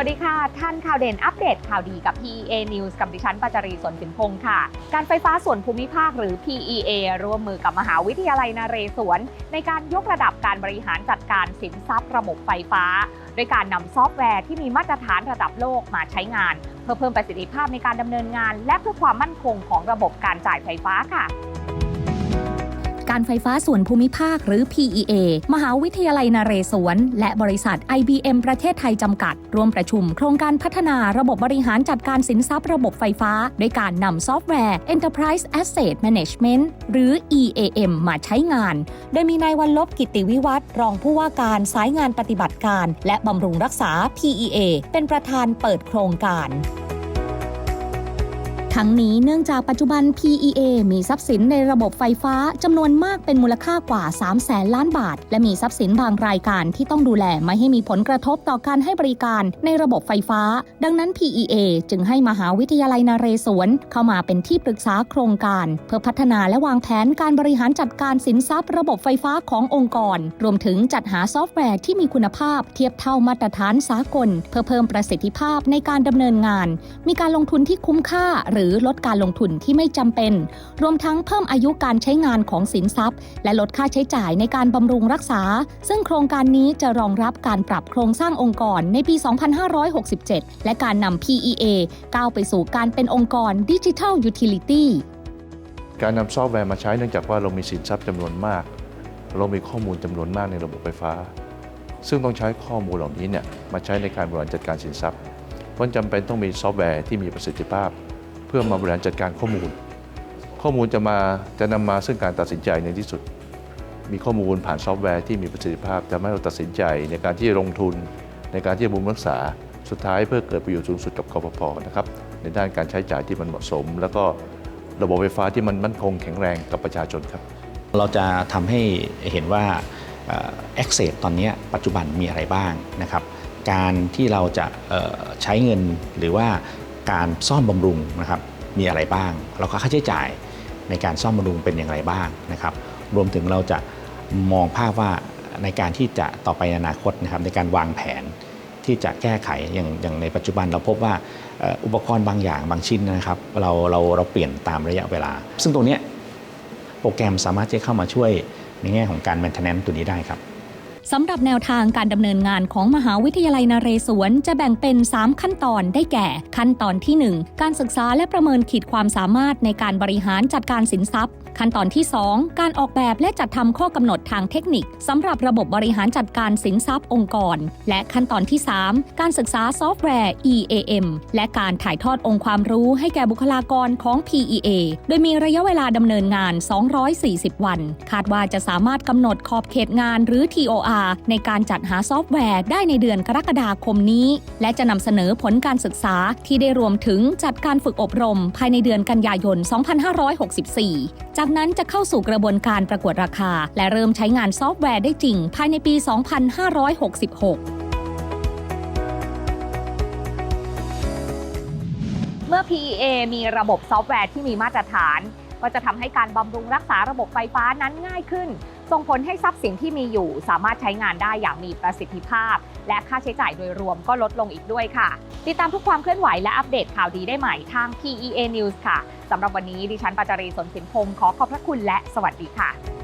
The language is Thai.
วัสดีค่ะ ท่านข่าวเด่นอัปเดตข่าวดีกับ PEA News กับดิฉันปัจจรีสนสินพงศ์ค่ะ การไฟฟ้าส่วนภูมิภาคหรือ PEA ร่วมมือกับมหาวิทยาลัยนเรศวร ในการยกระดับการบริหารจัดการสินทรัพย์ระบบไฟฟ้า โดยการนำซอฟต์แวร์ที่มีมาตรฐานระดับโลกมาใช้งาน เพื่อเพิ่มประสิทธิภาพในการดำเนินงาน และเพื่อความมั่นคงของระบบการจ่ายไฟฟ้าค่ะ การไฟฟ้าส่วนภูมิภาคหรือ PEA มหาวิทยาลัยนเรศวร และบริษัท IBM ประเทศไทยจำกัด ร่วมประชุมโครงการพัฒนาระบบบริหารจัดการสินทรัพย์ระบบไฟฟ้า ด้วยการนำซอฟต์แวร์ Enterprise Asset Management หรือ EAM มาใช้งาน โดยมีนายวันลบกิติวิวัฒน์รองผู้ว่าการสายงานปฏิบัติการ และบำรุงรักษา PEA เป็นประธานเปิดโครงการ ทั้งนี้เนื่องจากปัจจุบัน PEA มีทรัพย์สินในระบบไฟฟ้าจำนวนมากเป็นมูลค่ากว่า 3 แสนล้านบาท และมีทรัพย์สินบางรายการที่ต้องดูแลไม่ให้มีผลกระทบต่อการให้บริการในระบบไฟฟ้า ดังนั้น PEA จึงให้มหาวิทยาลัยนเรศวรเข้ามาเป็นที่ปรึกษาโครงการ เพื่อพัฒนาและวางแผนการบริหารจัดการสินทรัพย์ ระบบไฟฟ้าขององค์กร รวมถึงจัดหาซอฟต์แวร์ที่มีคุณภาพ เทียบเท่ามาตรฐานสากล เพื่อเพิ่มประสิทธิภาพในการดำเนินงาน มีการลงทุนที่คุ้มค่าหรือลดการลงทุนที่ไม่จำเป็น รวมทั้งเพิ่มอายุการใช้งานของสินทรัพย์ และลดค่าใช้จ่ายในการบำรุงรักษา ซึ่งโครงการนี้จะรองรับการปรับโครงสร้างองค์กรในปี 2567 และการนำ PEA ก้าวไปสู่การเป็นองค์กรดิจิทัลยูทิลิตี้การนำซอฟต์แวร์มาใช้เนื่องจากว่าเรามีสินทรัพย์จำนวนมาก เรามีข้อมูลจำนวนมากในระบบไฟฟ้า ซึ่งต้องใช้ข้อมูลเหล่านี้เนี่ยมาใช้ในการบริหารจัดการสินทรัพย์เพราะจำเป็นต้องมีซอฟต์แวร์ที่มีประสิทธิภาพ เพื่อมาบริหารจัดการข้อมูล ข้อมูลจะมาจะนำมาซึ่งการตัดสินใจในที่สุด มีข้อมูลผ่านซอฟต์แวร์ที่มีประสิทธิภาพจะให้เราตัดสินใจในการที่จะลงทุน ในการที่จะบำรุงรักษาสุดท้ายเพื่อเกิดประโยชน์สูงสุดกับคอปพนะครับในด้านการใช้จ่ายที่มันเหมาะสม แล้วก็ระบบไฟฟ้าที่มันมั่นคงแข็งแรงกับประชาชนครับ เราจะทำให้เห็นว่าเอ่อ Access ตอนนี้ปัจจุบันมีอะไรบ้างนะครับ การที่เราจะใช้เงินหรือว่า การซ่อมบำรุงนะครับมีอะไรบ้าง แล้วก็ค่าใช้จ่ายในการซ่อมบำรุงเป็นอย่างไรบ้างนะครับ รวมถึงเราจะมองภาพว่าในการที่จะต่อไปในอนาคตนะครับในการวางแผนที่จะแก้ไขอย่างอย่างในปัจจุบันเราพบว่าอุปกรณ์บางอย่างบางชิ้นนะครับเราเราเราเปลี่ยนตามระยะเวลา ซึ่งตรงนี้โปรแกรมสามารถจะเข้ามาช่วยในแง่ของการ maintenance ตัวนี้ได้ครับ สำหรับแนวทางการดำเนินงานของมหาวิทยาลัยนเรศวรจะแบ่งเป็น 3 ขั้นตอนได้แก่ ขั้นตอนที่ 1 การศึกษาและประเมินขีดความสามารถในการบริหารจัดการสินทรัพย์ ขั้นตอนที่ 2 การออกแบบและจัดทำข้อกำหนดทางเทคนิคสำหรับระบบบริหารจัดการสินทรัพย์องค์กร และขั้นตอนที่ 3 การศึกษาซอฟต์แวร์ EAM และการถ่ายทอดองค์ความรู้ให้แก่บุคลากรของ PEA โดยมีระยะเวลาดำเนินงาน 240 วัน คาดว่าจะสามารถกำหนดขอบเขตงานหรือ TOR ในการจัดหาซอฟต์แวร์ได้ในเดือนกรกฎาคมนี้ และจะนำเสนอผลการศึกษาที่ได้รวมถึงจัดการฝึกอบรม ภายในเดือนกันยายน 2564จากนั้นจะเข้าสู่กระบวนการประกวดราคา และเริ่มใช้งานซอฟต์แวร์ได้จริง ภายในปี 2566เมื่อ PEA มีระบบซอฟต์แวร์ที่มีมาตรฐาน ก็จะทำให้การบำรุงรักษาระบบไฟฟ้านั้นง่ายขึ้น ส่งผลให้ทรัพย์สินที่มีอยู่สามารถใช้งานได้อย่างมีประสิทธิภาพ และค่าใช้จ่ายโดยรวมก็ลดลงอีกด้วยค่ะ ติดตามทุกความเคลื่อนไหวและอัปเดตข่าวดีได้ใหม่ทาง PEA News ค่ะสำหรับวันนี้ดิฉันปาจารีสนสินพงศ์ขอขอบพระคุณและสวัสดีค่ะ